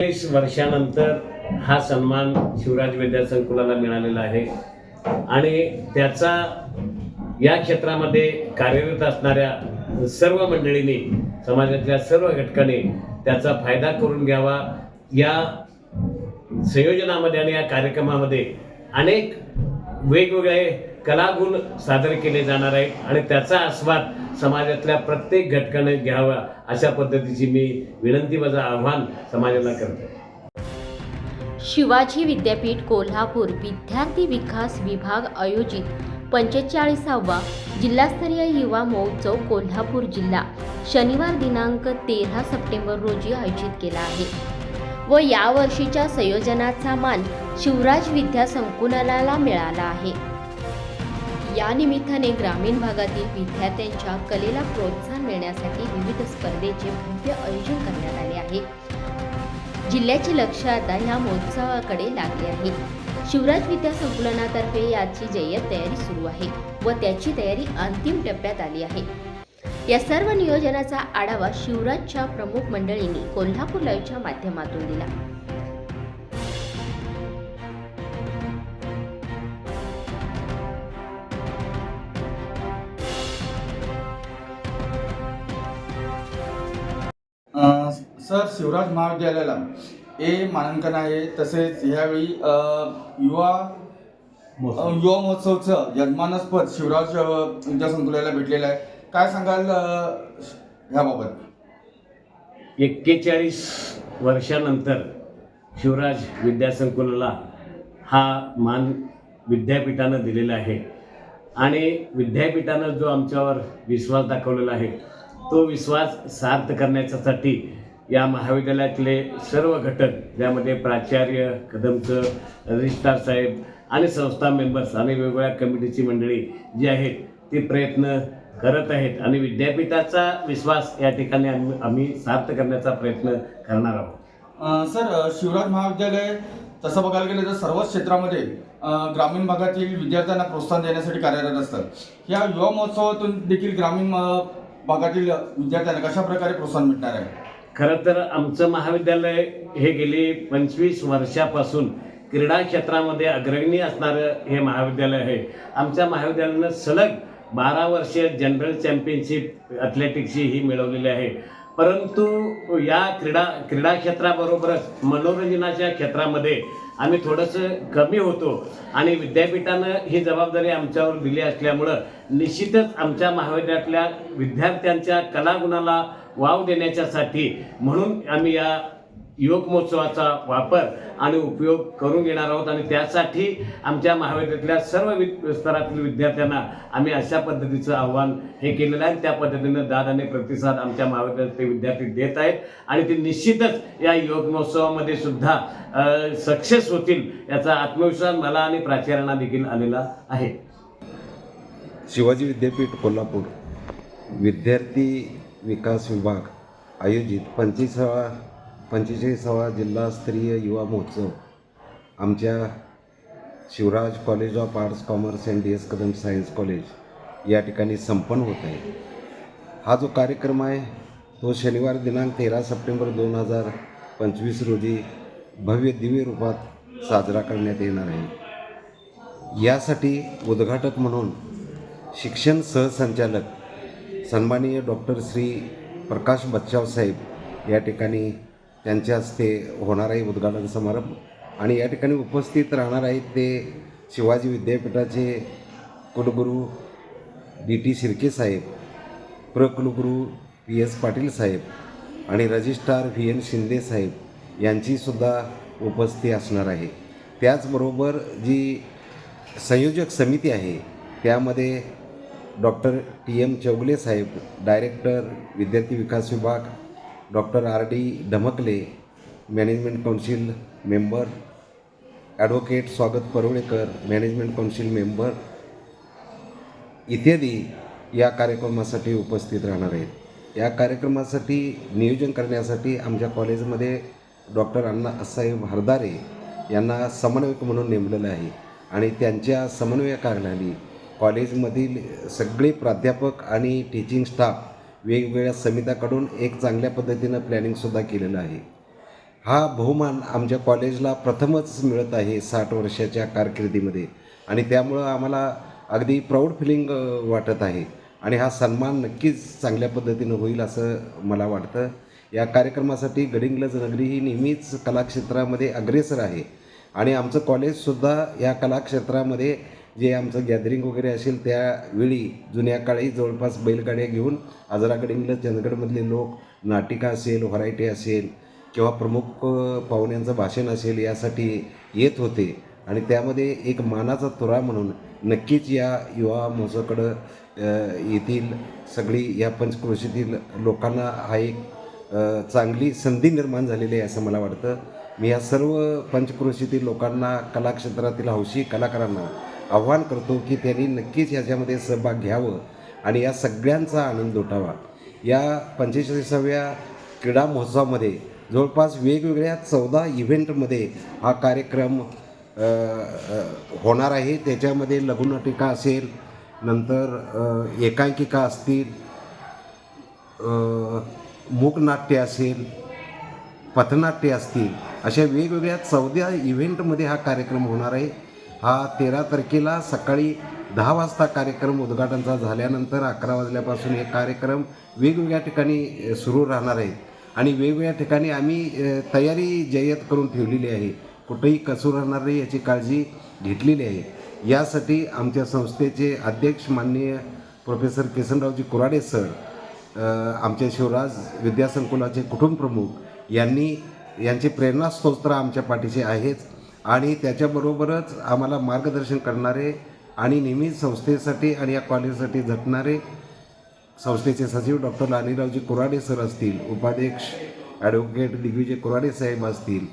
वीस वर्षानंतर हा सन्मान शिवराज विद्या संकुलाला मिळालेला आहे. आणि त्याचा या क्षेत्रामध्ये कार्यरत असणाऱ्या सर्व मंडळींनी समाजातल्या सर्व घटकांनी त्याचा फायदा करून घ्यावा. या संयोजनामध्ये आणि या कार्यक्रमामध्ये अनेक वेगवेगळे कलागुण सादर केले जाणार आहेत आणि त्याचा आस्वाद समाजातल्या प्रत्येक घटकाने घ्यावा अशा पद्धतीची मी विनंती माझं आव्हान समाजाला करतो शिवाजी विद्यापीठ कोल्हापूर विद्यार्थी विकास विभाग आयोजित पंचेचाळीसावा जिल्हास्तरीय युवा महोत्सव कोल्हापूर जिल्हा शनिवार दिनांक तेरा सप्टेंबर रोजी आयोजित केला आहे. व यावर्षीच्या संयोजनाचा मान शिवराज विद्या संकुलनाला मिळाला आहे. या निमित्ताने ग्रामीण भागातील विद्यार्थ्यांच्या कलेला प्रोत्साहन मिळण्यासाठी विविध स्पर्धेचे भव्य आयोजन करण्यात आले आहे. जिल्ह्याचे लक्ष आता ह्या महोत्सवाकडे लागले आहे. शिवराज विद्या संकुलनातर्फे याची जय्यत तयारी सुरू आहे व त्याची तयारी अंतिम टप्प्यात आली आहे. या सर्व नियोजनाचा आढावा शिवराजच्या प्रमुख मंडळींनी कोल्हापूर लाईव्हच्या माध्यमातून दिला. सर शिवराज महाविद्यालयाला. ए मानांकन आहे. तसेच ह्यावेळी युवा युवा महोत्सवचं यजमानस्पद शिवराज अ, विद्यासंकुलाला भेटलेलं आहे. काय सांगाल ह्याबाबत? एक्केचाळीस वर्षानंतर शिवराज विद्यासंकुलाला हा मान विद्यापीठानं दिलेला आहे. आणि विद्यापीठानं जो आमच्यावर विश्वास दाखवलेला आहे तो विश्वास सार्थ करण्याच्यासाठी या महाविद्यालयातले सर्व घटक ज्यामध्ये प्राचार्य कदमचं रजिस्ट्रार साहेब आणि संस्था मेंबर्स आणि वेगवेगळ्या कमिटीची मंडळी जी आहेत ती प्रयत्न करत आहेत आणि विद्यापीठाचा विश्वास या ठिकाणी आम्ही आम्ही सार्थ करण्याचा प्रयत्न करणार आहोत. सर शिवराज महाविद्यालय तसं बघायला गेलं तर सर्वच क्षेत्रामध्ये ग्रामीण भागातील विद्यार्थ्यांना प्रोत्साहन देण्यासाठी कार्यरत असतं या युवा महोत्सवातून देखील ग्रामीण भागातील विद्यार्थ्यांना कशा प्रकारे प्रोत्साहन मिळणार आहे? खरं तर आमचं महाविद्यालय हे गेली पंचवीस वर्षापासून क्रीडा क्षेत्रामध्ये अग्रणी असणारं हे महाविद्यालय आहे. आमच्या महाविद्यालयानं सलग बारा वर्ष जनरल चॅम्पियनशिप ॲथलेटिक्सची ही मिळवलेली आहे. परंतु या क्रीडा क्रीडा क्षेत्राबरोबरच मनोरंजनाच्या क्षेत्रामध्ये आम्ही थोडंसं कमी होतो आणि विद्यापीठानं ही जबाबदारी आमच्यावर दिली असल्यामुळं निश्चितच आमच्या महाविद्यालयातल्या विद्यार्थ्यांच्या कलागुणाला वाव देण्याच्यासाठी म्हणून आम्ही या युवक महोत्सवाचा वापर आणि उपयोग करून घेणार आहोत आणि त्यासाठी आमच्या महाविद्यालयातल्या सर्व वि स्तरातील विद्यार्थ्यांना आम्ही अशा पद्धतीचं आव्हान हे केलेलं आहे. त्या पद्धतीनं दाद आणि प्रतिसाद आमच्या महाविद्यालयातले विद्यार्थी देत आहेत आणि ते निश्चितच या युवक महोत्सवामध्ये सुद्धा सक्सेस होतील याचा आत्मविश्वास मला आणि प्राचार्यांना देखील आलेला आहे. शिवाजी विद्यापीठ कोल्हापूर. विद्यार्थी विकास विभाग आयोजित पंचवीसावा पंचेचाळीसावा जिल्हास्तरीय युवा महोत्सव. आमच्या Shivraj college of arts commerce and D S Kadam science college या ठिकाणी संपन्न होत आहे. हा जो कार्यक्रम आहे तो शनिवार दिनांक तेरा सप्टेंबर दोन हजार पंचवीस रोजी भव्य दिव्य रूपात साजरा करण्यात येणार आहे. यासाठी उद्घाटक म्हणून शिक्षण सहसंचालक सन्माननीय डॉक्टर श्री प्रकाश बच्चाव साहेब या ठिकाणी त्यांच्या हस्ते होणार आहे उद्घाटन समारंभ. आणि या ठिकाणी उपस्थित राहणार आहेत ते शिवाजी विद्यापीठाचे कुलगुरू डी टी शिर्के साहेब प्रकुलगुरू पी एस पाटील साहेब आणि रजिस्ट्रार व्ही एन शिंदे साहेब यांचीसुद्धा उपस्थिती असणार आहे. त्याचबरोबर जी संयोजक समिती आहे त्यामध्ये डॉक्टर टी एम चौगले साहेब डायरेक्टर विद्यार्थी विकास विभाग doctor R D Dhamkale management council member advocate Swagat Parulekar management council member इत्यादी या कार्यक्रमासाठी उपस्थित राहणार आहेत. या कार्यक्रमासाठी नियोजन करण्यासाठी आमच्या कॉलेजमध्ये डॉक्टर अण्णा अण्णासाहेब हरदारे यांना समन्वयक म्हणून नेमलेलं आहे आणि त्यांच्या समन्वयकाखाली कॉलेजमधील सगळे प्राध्यापक आणि टीचिंग स्टाफ वेगवेगळ्या समित्याकडून एक चांगल्या पद्धतीनं प्लॅनिंगसुद्धा केलेलं आहे. हा बहुमान आमच्या कॉलेजला प्रथमच मिळत आहे साठ वर्षाच्या कारकिर्दीमध्ये. आणि त्यामुळं आम्हाला अगदी प्राऊड फिलिंग वाटत आहे. आणि हा सन्मान नक्कीच चांगल्या पद्धतीनं होईल असं मला वाटतं. या कार्यक्रमासाठी गडिंग्लज नगरी ही नेहमीच कलाक्षेत्रामध्ये अग्रेसर आहे. आणि आमचं कॉलेजसुद्धा या कलाक्षेत्रामध्ये जे आमचं गॅदरिंग वगैरे असेल त्यावेळी जुन्या काळी जवळपास बैलगाड्या घेऊन आजराकडे गडिंग्लज चंदगडमधले लोक नाटिका असेल व्हरायटी असेल किंवा प्रमुख पाहुण्यांचं भाषण असेल यासाठी येत होते. आणि त्यामध्ये एक मानाचा तुरा म्हणून नक्कीच या युवा महोत्सवाकडं येथील सगळी या पंचक्रोशीतील लोकांना हा एक चांगली संधी निर्माण झालेली आहे असं मला वाटतं. मी या सर्व पंचक्रोशीतील लोकांना कलाक्षेत्रातील हौशी कलाकारांना आव्हान करतो की त्यांनी नक्कीच याच्यामध्ये सहभाग घ्यावं आणि या सगळ्यांचा आनंद उठावा. या पंचेचाळीसाव्या क्रीडा महोत्सवामध्ये जवळपास वेगवेगळ्या चौदा इव्हेंटमध्ये हा कार्यक्रम होणार आहे. त्याच्यामध्ये लघुनाटिका असेल नंतर एकांकिका असतील मूकनाट्य असेल पथनाट्य असतील अशा वेगवेगळ्या चौदा इव्हेंटमध्ये हा कार्यक्रम होणार आहे. हा तेरा तारखेला सकाळी दहा वाजता कार्यक्रम उद्घाटनचा झाल्यानंतर अकरा वाजल्यापासून हे कार्यक्रम वेगवेगळ्या ठिकाणी सुरू राहणार आहेत. आणि वेगवेगळ्या ठिकाणी आम्ही तयारी जय्यत करून ठेवलेली आहे. कुठेही कसूर राहणार नाही याची काळजी घेतलेली आहे. यासाठी आमच्या संस्थेचे अध्यक्ष माननीय प्रोफेसर किसनरावजी कुराडे सर आमचे शिवराज विद्यासंकुलाचे कुटुंबप्रमुख यांनी यांचे प्रेरणास्तोत्र आमच्या पाठीशी आहेच. आणि त्याच्याबरोबरच आम्हाला मार्गदर्शन करणारे आणि नेहमीच संस्थेसाठी आणि या कॉलेजसाठी झटणारे संस्थेचे सचिव डॉक्टर लानीरावजी कुराडे सर असतील उपाध्यक्ष ॲडव्होकेट दिग्विजय कुराडे साहेब असतील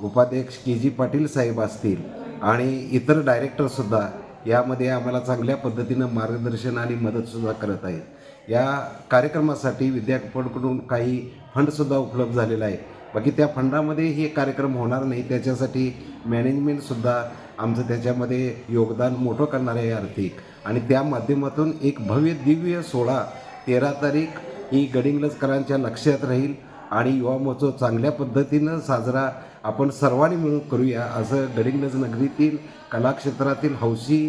उपाध्यक्ष के जी पाटील साहेब असतील आणि इतर डायरेक्टरसुद्धा यामध्ये आम्हाला चांगल्या पद्धतीनं मार्गदर्शन आणि मदतसुद्धा करत आहेत. या कार्यक्रमासाठी विद्यापीठाकडून काही फंडसुद्धा उपलब्ध झालेला आहे. बाकी त्या फंडामध्ये हे कार्यक्रम होणार नाही. त्याच्यासाठी मॅनेजमेंटसुद्धा आमचं त्याच्यामध्ये योगदान मोठं करणार आहे आर्थिक. आणि त्या माध्यमातून एक भव्य दिव्य सोहळा तेरा तारीख ही गडिंगलजकरांच्या लक्षात राहील आणि युवा महोत्सव चांगल्या पद्धतीनं साजरा आपण सर्वांनी मिळून करूया असं गडिंग्लज नगरीतील कलाक्षेत्रातील हौशी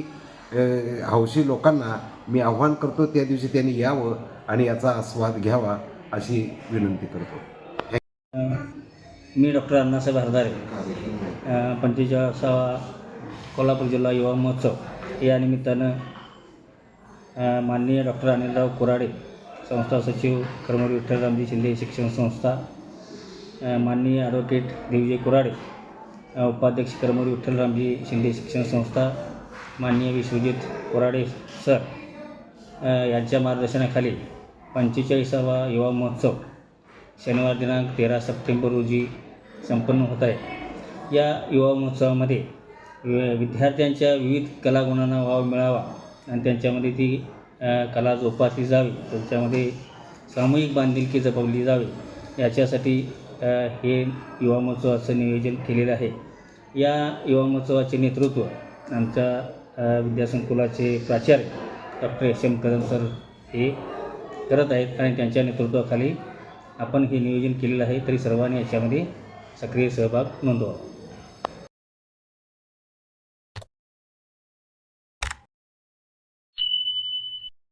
हौशी लोकांना मी आव्हान करतो. त्या दिवशी त्यांनी यावं आणि याचा आस्वाद घ्यावा अशी विनंती करतो. मी डॉक्टर अण्णासाहेब हरदारे. पंचेचाळीसावा कोल्हापूर जिल्हा युवा महोत्सव. या निमित्तानं माननीय डॉक्टर अनिलराव कुराडे संस्था सचिव कर्मवीर विठ्ठलरामजी शिंदे शिक्षण संस्था माननीय ॲडव्होकेट दिवजय कुराडे उपाध्यक्ष उपाध्यक्ष कर्मवीर विठ्ठलरामजी शिंदे शिक्षण संस्था माननीय विश्वजित कुराडे सर यांच्या मार्गदर्शनाखाली पंचेचाळीसावा युवा महोत्सव शनिवार दिनांक तेरा सप्टेंबर रोजी संपन्न होत आहे. या युवा महोत्सवामध्ये वि- विद्यार्थ्यांच्या विविध कलागुणांना वाव मिळावा आणि त्यांच्यामध्ये ती कला जोपासली जावी. त्यांच्यामध्ये सामूहिक बांधिलकी जपवली जावी. याच्यासाठी हे युवा महोत्सवाचं नियोजन केलेलं आहे. या युवा महोत्सवाचे नेतृत्व आमच्या विद्यासंकुलाचे प्राचार्य doctor S M Kadam sir हे करत आहेत आणि त्यांच्या नेतृत्वाखाली आपण हे नियोजन केलेलं आहे तरी सर्वांनी याच्यामध्ये सक्रिय सहभाग नोंदवावा.